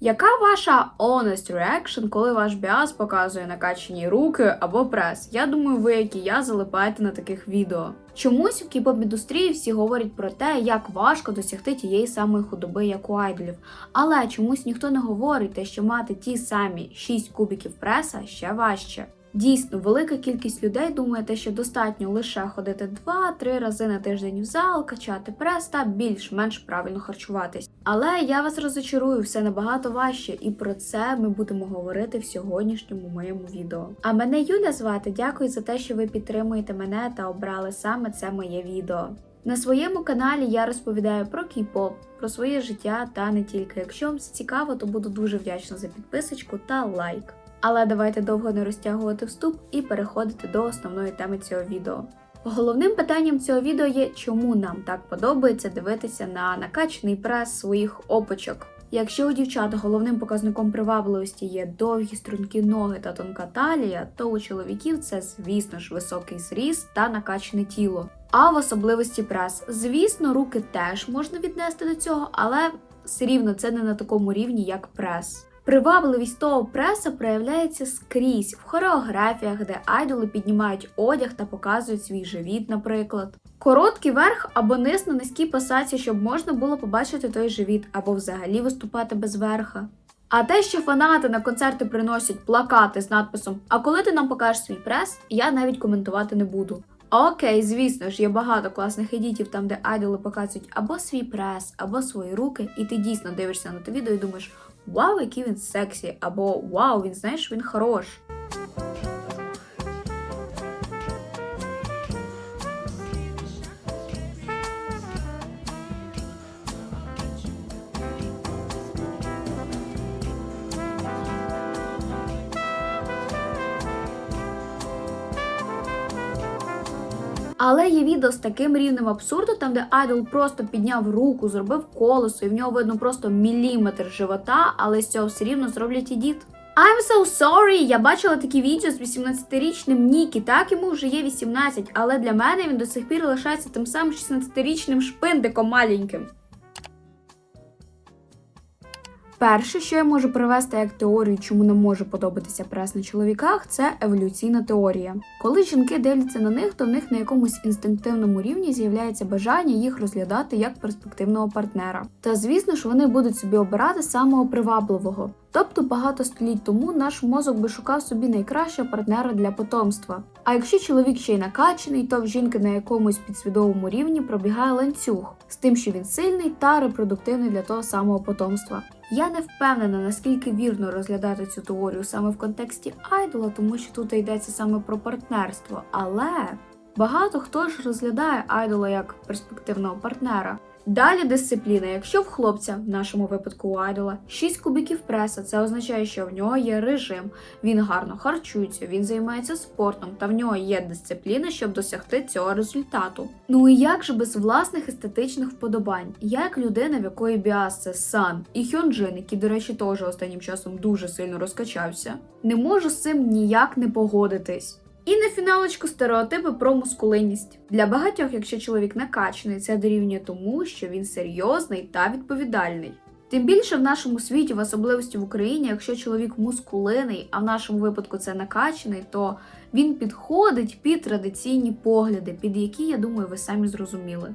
Яка ваша honest reaction, коли ваш біас показує накачані руки або прес? Я думаю, ви, як і я, залипаєте на таких відео. Чомусь в кіп-поп індустрії всі говорять про те, як важко досягти тієї самої худоби, як у айдолів. Але чомусь ніхто не говорить те, що мати ті самі 6 кубиків преса ще важче. Дійсно, велика кількість людей думає, що достатньо лише ходити 2-3 рази на тиждень в зал, качати прес та більш-менш правильно харчуватись. Але я вас розочарую, все набагато важче, і про це ми будемо говорити в сьогоднішньому моєму відео. А мене Юля звати. Дякую за те, що ви підтримуєте мене та обрали саме це моє відео. На своєму каналі я розповідаю про кей-поп, про своє життя та не тільки. Якщо вам це цікаво, то буду дуже вдячна за підписочку та лайк. Але давайте довго не розтягувати вступ і переходити до основної теми цього відео. Головним питанням цього відео є, чому нам так подобається дивитися на накачаний прес своїх опочок. Якщо у дівчат головним показником привабливості є довгі стрункі ноги та тонка талія, то у чоловіків це, звісно ж, високий зріст та накачане тіло. А в особливості прес. Звісно, руки теж можна віднести до цього, але все рівно це не на такому рівні, як прес. Привабливість того преса проявляється скрізь в хореографіях, де айдоли піднімають одяг та показують свій живіт, наприклад. Короткий верх або низ на низькій посадці, щоб можна було побачити той живіт, або взагалі виступати без верха. А те, що фанати на концерти приносять плакати з надписом А коли ти нам покажеш свій прес, я навіть коментувати не буду. Окей, звісно ж, є багато класних едітів там, де айдоли показують або свій прес, або свої руки, і ти дійсно дивишся на те відео і думаєш, вау, який він сексі, або вау, він знаєш, він хорош. Але є відео з таким рівнем абсурду, там де айдол просто підняв руку, зробив колесо, і в нього видно просто міліметр живота, але з цього все рівно зроблять і дід. I'm so sorry! Я бачила такі відео з 18-річним Нікі. Так йому вже є 18, але для мене він до сих пір лишається тим самим 16-річним шпиндиком маленьким. Перше, що я можу привести як теорію, чому не може подобатися прес на чоловіках, це еволюційна теорія. Коли жінки дивляться на них, то в них на якомусь інстинктивному рівні з'являється бажання їх розглядати як перспективного партнера. Та звісно ж, вони будуть собі обирати самого привабливого. Тобто багато століть тому наш мозок би шукав собі найкращого партнера для потомства. А якщо чоловік ще й накачаний, то в жінки на якомусь підсвідомому рівні пробігає ланцюг з тим, що він сильний та репродуктивний для того самого потомства. Я не впевнена, наскільки вірно розглядати цю теорію саме в контексті айдола, тому що тут йдеться саме про партнерство. Але багато хто ж розглядає айдола як перспективного партнера. Далі дисципліна. Якщо в хлопця, в нашому випадку у айдола, 6 кубиків преса, це означає, що в нього є режим, він гарно харчується, він займається спортом, та в нього є дисципліна, щоб досягти цього результату. Ну і як же без власних естетичних вподобань? Як людина, в якої біас це сан і Хьонджин, який, до речі, теж останнім часом дуже сильно розкачався, не можу з цим ніяк не погодитись. І на фіналочку стереотипи про мускулинність. Для багатьох, якщо чоловік накачаний, це дорівнює тому, що він серйозний та відповідальний. Тим більше в нашому світі, в особливості в Україні, якщо чоловік мускулиний, а в нашому випадку це накачаний, то він підходить під традиційні погляди, під які, я думаю, ви самі зрозуміли.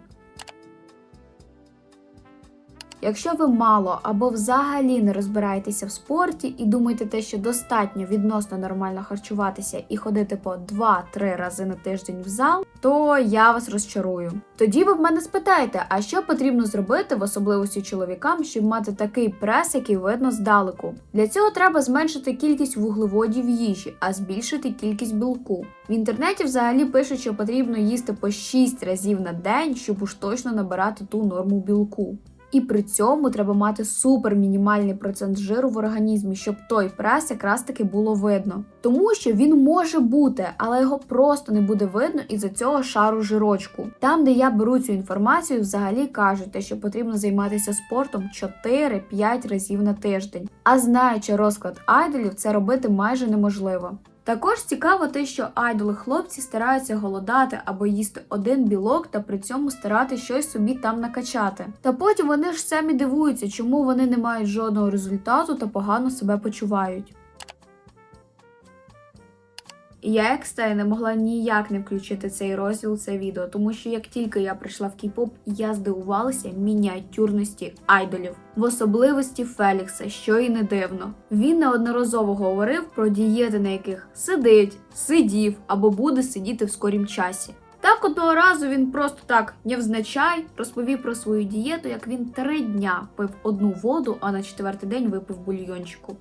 Якщо ви мало або взагалі не розбираєтеся в спорті і думаєте те, що достатньо відносно нормально харчуватися і ходити по 2-3 рази на тиждень в зал, то я вас розчарую. Тоді ви в мене спитаєте, а що потрібно зробити, в особливості чоловікам, щоб мати такий прес, який видно здалеку. Для цього треба зменшити кількість вуглеводів їжі, а збільшити кількість білку. В інтернеті взагалі пишуть, що потрібно їсти по 6 разів на день, щоб уж точно набирати ту норму білку. І при цьому треба мати супер мінімальний процент жиру в організмі, щоб той прес якраз таки було видно. Тому що він може бути, але його просто не буде видно із-за цього шару жирочку. Там, де я беру цю інформацію, взагалі кажуть, що потрібно займатися спортом 4-5 разів на тиждень. А знаючи розклад айдолів, це робити майже неможливо. Також цікаво те, що айдоли хлопці стараються голодати або їсти один білок та при цьому старати щось собі там накачати. Та потім вони ж самі дивуються, чому вони не мають жодного результату та погано себе почувають. Я, як стає, не могла ніяк не включити цей розділ, це відео, тому що як тільки я прийшла в кей-поп, я здивувалася мініатюрності айдолів, в особливості Фелікса, що і не дивно. Він неодноразово говорив про дієти, на яких сидить, сидів або буде сидіти в скорім часі. Так одного разу він просто так невзначай розповів про свою дієту, як він три дня пив одну воду, а на четвертий день випив бульйончику.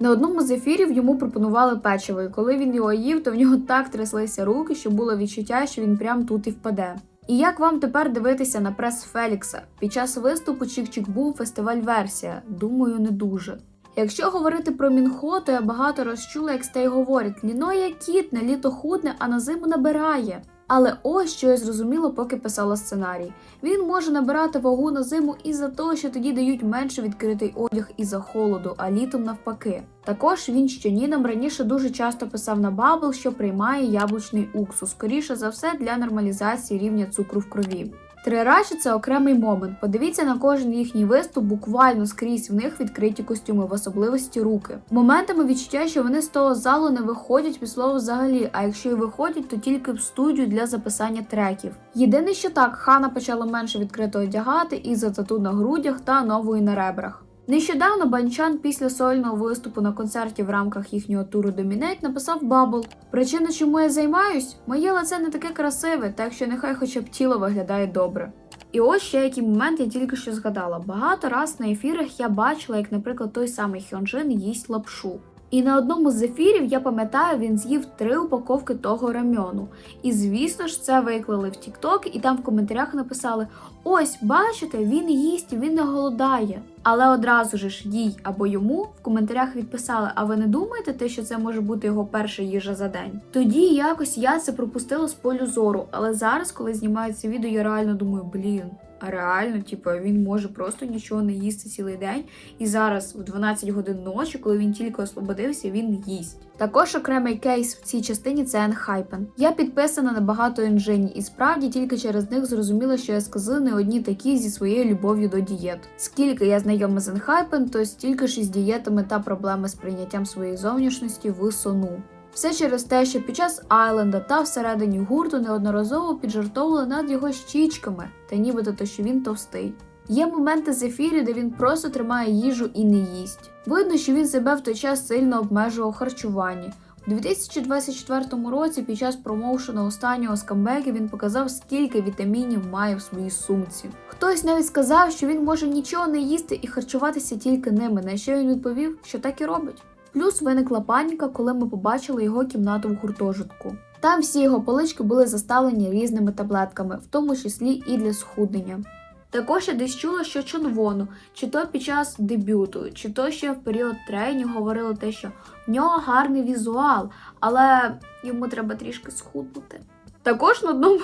На одному з ефірів йому пропонували печиво, і коли він його їв, то в нього так тряслися руки, що було відчуття, що він прям тут і впаде. І як вам тепер дивитися на прес Фелікса? Під час виступу Чик-Чик був фестиваль-версія. Думаю, не дуже. Якщо говорити про Мінхо, то я багато раз чула, як стей говорить: ліно є кіт, на літо худне, а на зиму набирає. Але ось що я зрозуміла, поки писала сценарій. Він може набирати вагу на зиму із-за того, що тоді дають менше відкритий одяг із-за холоду, а літом навпаки. Також він ще нам раніше дуже часто писав на Бабл, що приймає яблучний уксус, скоріше за все для нормалізації рівня цукру в крові. Трирачі це окремий момент. Подивіться на кожен їхній виступ, буквально скрізь в них відкриті костюми, в особливості руки. Моментами відчуття, що вони з того залу не виходять від слово взагалі, а якщо і виходять, то тільки в студію для записання треків. Єдине, що так, Хана почала менше відкрито одягати і за тату на грудях та нової на ребрах. Нещодавно Банчан після сольного виступу на концерті в рамках їхнього туру Домінейт написав Бабл. Причина, чому я займаюсь, моє лице не таке красиве, так що нехай хоча б тіло виглядає добре. І ось ще який момент я тільки що згадала. Багато раз на ефірах я бачила, як, наприклад, той самий Хьонжин їсть лапшу. І на одному з ефірів, я пам'ятаю, він з'їв три упаковки того рамьону. І звісно ж, це виклали в TikTok, і там в коментарях написали: Ось, бачите, він їсть, він не голодає. Але одразу ж їй або йому в коментарях відписали: А ви не думаєте, те, що це може бути його перша їжа за день? Тоді якось я це пропустила з полю зору. Але зараз, коли знімаю це відео, я реально думаю, блін. Реально, типу, він може просто нічого не їсти цілий день. І зараз, в 12 годин ночі, коли він тільки освободився, він їсть. Також окремий кейс в цій частині це Енхайпен. Я підписана на багато інжині, і справді тільки через них зрозуміла, що я сказала не одні такі зі своєю любов'ю до дієт. Скільки я знайома з Енхайпен, то стільки ж із дієтами та проблеми з прийняттям своєї зовнішності в сону. Все через те, що під час Айленда та всередині гурту неодноразово піджартовували над його щічками, та нібито то, що він товстий. Є моменти з ефірі, де він просто тримає їжу і не їсть. Видно, що він себе в той час сильно обмежував харчуванні. У 2024 році під час промоушену останнього скамбеки він показав, скільки вітамінів має в своїй сумці. Хтось навіть сказав, що він може нічого не їсти і харчуватися тільки ними, на що він відповів, що так і робить. Плюс виникла паніка, коли ми побачили його кімнату в гуртожитку. Там всі його полички були заставлені різними таблетками, в тому числі і для схуднення. Також я десь чула, що Чонвону, чи то під час дебюту, чи то ще в період тренінгу говорили те, що в нього гарний візуал, але йому треба трішки схуднути. Також на одному.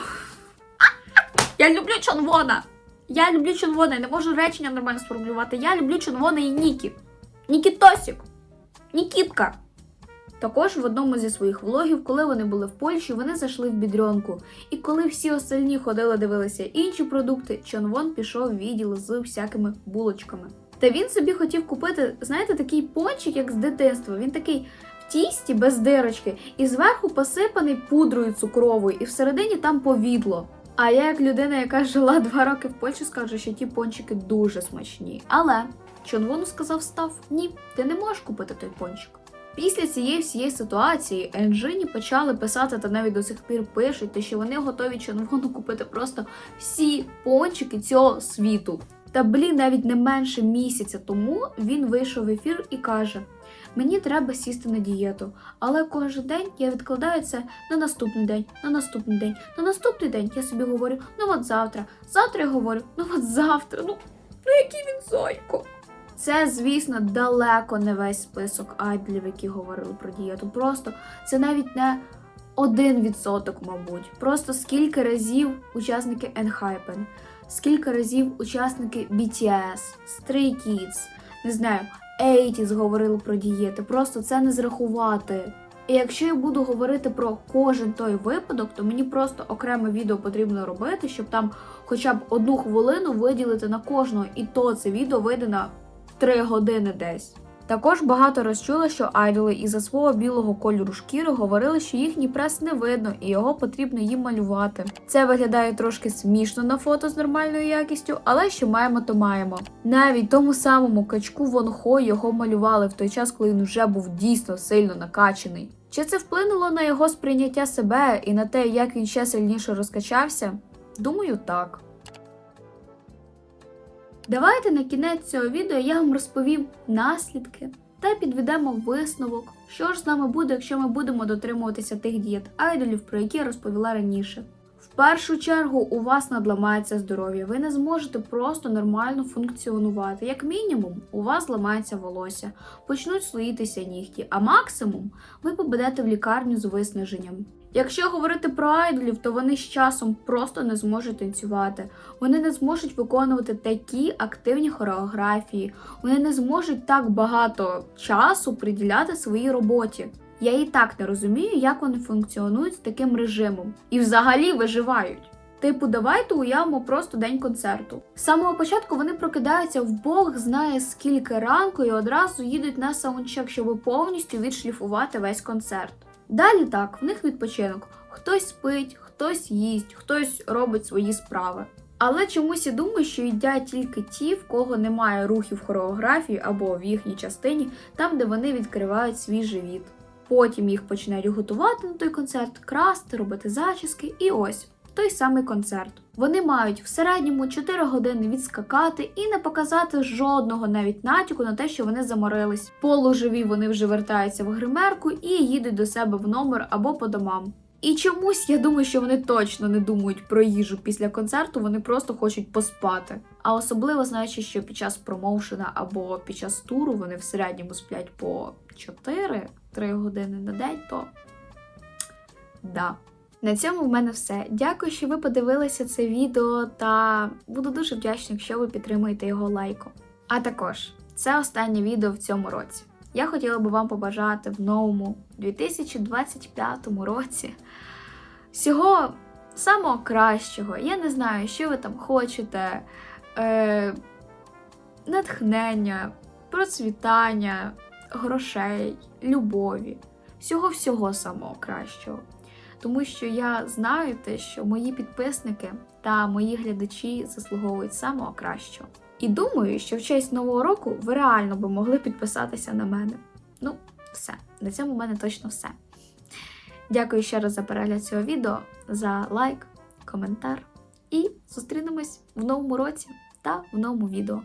Я люблю Чонвона! Я люблю Чонвона, я не можу речення нормально сформулювати. Я люблю Чонвона і Нікі. Нікітосік! Нікітка! Також в одному зі своїх влогів, коли вони були в Польщі, вони зайшли в бідрьонку. І коли всі остальні ходили, дивилися інші продукти, Чонвон пішов в відділ з всякими булочками. Та він собі хотів купити, знаєте, такий пончик, як з дитинства. Він такий в тісті без дирочки, і зверху посипаний пудрою цукровою, і всередині там повідло. А я, як людина, яка жила два роки в Польщі, скажу, що ті пончики дуже смачні. Але Чонвону сказав став: ні, ти не можеш купити той пончик. Після цієї всієї ситуації Енджині почали писати та навіть до сих пір пишуть, те, що вони готові Чонвону купити просто всі пончики цього світу. Та блін, навіть не менше місяця тому він вийшов в ефір і каже: Мені треба сісти на дієту, але кожен день я відкладаю це на наступний день, на наступний день, на наступний день я собі говорю, ну от завтра, завтра я говорю, ну от завтра, ну, ну який він зойко. Це, звісно, далеко не весь список айдлів, які говорили про дієту. Просто це навіть не один відсоток, мабуть. Просто скільки разів учасники Enhypen, скільки разів учасники BTS, Stray Kids, не знаю, 80's говорили про дієти. Просто це не зрахувати. І якщо я буду говорити про кожен той випадок, то мені просто окреме відео потрібно робити, щоб там хоча б одну хвилину виділити на кожного, і то це відео вийде на 3 години десь. Також багато раз чула, що айдоли із-за свого білого кольору шкіри говорили, що їхній прес не видно і його потрібно їм малювати. Це виглядає трошки смішно на фото з нормальною якістю, але що маємо, то маємо. Навіть тому самому качку Вон Хо його малювали в той час, коли він вже був дійсно сильно накачаний. Чи це вплинуло на його сприйняття себе і на те, як він ще сильніше розкачався? Думаю, так. Давайте на кінець цього відео я вам розповім наслідки та підведемо висновок, що ж з нами буде, якщо ми будемо дотримуватися тих дієт айдолів, про які я розповіла раніше. В першу чергу у вас надламається здоров'я, ви не зможете просто нормально функціонувати. Як мінімум, у вас зламається волосся, почнуть слоїтися нігті, а максимум ви побудете в лікарню з виснаженням. Якщо говорити про айдолів, то вони з часом просто не зможуть танцювати, вони не зможуть виконувати такі активні хореографії, вони не зможуть так багато часу приділяти своїй роботі. Я і так не розумію, як вони функціонують з таким режимом і взагалі виживають. Типу, давайте уявимо просто день концерту. З самого початку вони прокидаються в Бог знає скільки ранку і одразу їдуть на саундчек, щоб повністю відшліфувати весь концерт. Далі так, в них відпочинок. Хтось спить, хтось їсть, хтось робить свої справи. Але чомусь я думаю, що їдять тільки ті, в кого немає рухів хореографії або в їхній частині, там, де вони відкривають свій живіт. Потім їх починають готувати на той концерт, красти, робити зачіски, і ось той самий концерт. Вони мають в середньому 4 години відскакати і не показати жодного навіть натяку на те, що вони заморились. Полуживі вони вже вертаються в гримерку і їдуть до себе в номер або по домам. І чомусь я думаю, що вони точно не думають про їжу після концерту, вони просто хочуть поспати. А особливо знаючи, що під час промоушена або під час туру вони в середньому сплять по 4-3 години на день, то да. На цьому в мене все. Дякую, що ви подивилися це відео, та буду дуже вдячна, якщо ви підтримуєте його лайком. А також це останнє відео в цьому році. Я хотіла би вам побажати в новому 2025 році всього самого кращого. Я не знаю, що ви там хочете. Е, натхнення, процвітання, грошей, любові, всього-всього самого кращого. Тому що я знаю те, що мої підписники та мої глядачі заслуговують самого кращого. І думаю, що в честь нового року ви реально би могли підписатися на мене. Ну, все, на цьому в мене точно все. Дякую ще раз за перегляд цього відео, за лайк, коментар. І зустрінемось в новому році та в новому відео.